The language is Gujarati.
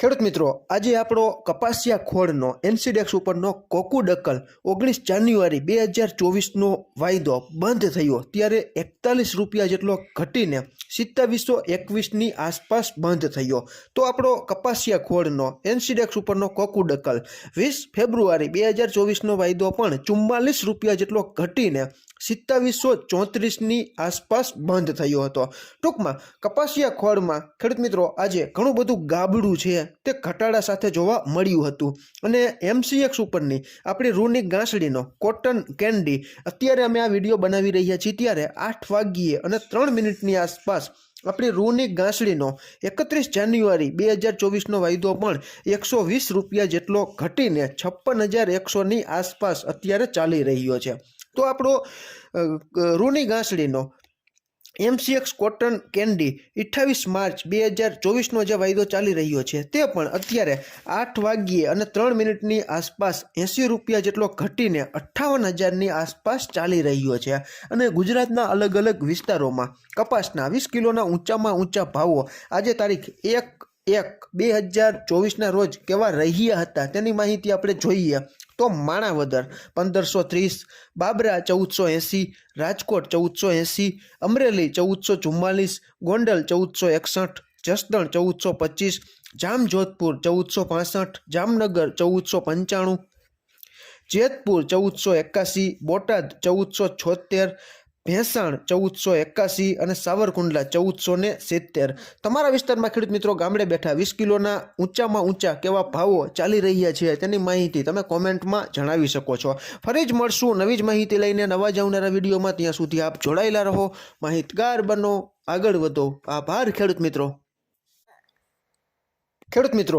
ખેડૂત મિત્રો, આજે આપણો કપાસિયા ખોળનો એનસીડેક્સ ઉપરનો કોકુ ડકલ ઓગણીસ જાન્યુઆરી બે હજાર ચોવીસનો વાયદો બંધ થયો. ત્યારે એકતાલીસ રૂપિયા જેટલો ઘટીને સિત્તાવીસો એકવીસની આસપાસ બંધ થયો. તો આપણો કપાસિયા ખોળનો એનસીડેક્સ ઉપરનો કોકુ ડકલ વીસ ફેબ્રુઆરી બે હજાર ચોવીસનો વાયદો પણ ચુમ્માલીસ રૂપિયા જેટલો ઘટીને સિત્તાવીસો ચોત્રીસની આસપાસ બંધ થયો હતો. ટૂંકમાં, કપાસિયા ખોળમાં ખેડૂત મિત્રો, આજે ઘણું બધું ગાબડું છે. તે ઘટાડા સાથે જોવા મળ્યું હતું. અને એમસીએક્સ ઉપરની આપણી રૂની ગાંસડીનો કોટન કેન્ડી અત્યારે અમે આ વીડિયો બનાવી રહ્યા છીએ ત્યારે આઠ વાગ્યે અને ત્રણ મિનિટની આસપાસ આપણી રૂની ગાંસડીનો એકત્રીસ જાન્યુઆરી બે હજાર ચોવીસનો વાયદો પણ એકસો વીસ રૂપિયા જેટલો ઘટીને છપ્પન હજાર એકસોની આસપાસ અત્યારે ચાલી રહ્યો છે. તો આપણો રૂની ગાંસડીનો એમસીએક્સ કોટન કેન્ડી અઠ્ઠાવીસ માર્ચ બે હજાર ચોવીસનો જે વાયદો ચાલી રહ્યો છે, તે પણ અત્યારે આઠ વાગ્યે અને ત્રણ મિનિટની આસપાસ એંસી રૂપિયા જેટલો ઘટીને અઠ્ઠાવન હજારની આસપાસ ચાલી રહ્યો છે. અને ગુજરાતના અલગ અલગ વિસ્તારોમાં કપાસના વીસ કિલોના ઊંચામાં ઊંચા ભાવો આજે તારીખ એક એક બે હજાર ચોવીસના રોજ કેવા રહ્યા હતા તેની માહિતી આપણે જોઈએ. તો માણાવદર પંદરસો ત્રીસ, બાબરા ચૌદસો એંસી, રાજકોટ ચૌદસો એંસી, અમરેલી ચૌદસો ચુમ્માલીસ, ગોંડલ ચૌદસો એકસઠ, જસદણ ચૌદસો પચીસ, જામજોધપુર ચૌદસો પાસઠ, જામનગર ચૌદસો પંચાણું, જેતપુર ચૌદસો એકાસી બોટાદ ચૌદસો છોતેર ભેંસાણ ચૌદસો એકાસી અને સાવરકુંડલા ચૌદસો ને સિત્તેર. તમારા વિસ્તારમાં ખેડૂત મિત્રો ગામડે બેઠા વીસ કિલોના ઊંચામાં ઊંચા કેવા ભાવો ચાલી રહ્યા છે તેની માહિતી તમે કોમેન્ટમાં જણાવી શકો છો. ફરી જ મળશું નવી જ માહિતી લઈને નવા જ આવનારા વિડીયોમાં. ત્યાં સુધી આપ જોડાયેલા રહો. માહિતગાર બનો. આગળ વધો. આભાર ખેડૂત મિત્રો. ખેડૂત મિત્રો